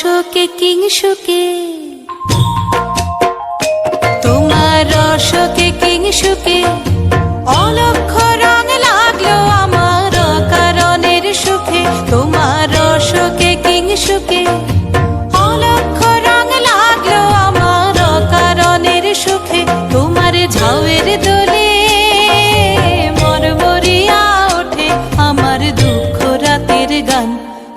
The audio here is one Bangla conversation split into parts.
তোমার রসকে কিংসুকে তোমার রসকে কিংসুকে অলক্ষ রং লাগল আমার কারণের সুখে। তোমার রসকে কিংসুকে অলক্ষ রং লাগল আমার কারণের সুখে। তোমার ঝাউয়ের দোলে মরমরিয়া ওঠে। আমার দুঃখ রাতের গান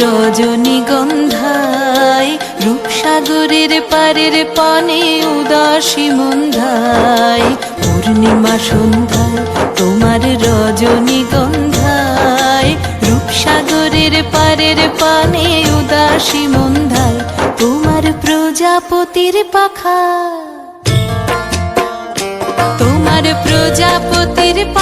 রজনীগন্ধায়, রূপসাগরের পারের পানে উদাসী মন্ধায়, পূর্ণিমা সন্ধ্যায় তোমার রজনীগন্ধায়, রূপসাগরের পারের পানে উদাসী মন্ধায়, তোমার প্রজাপতির পাখা। তোমার প্রজাপতির পাখা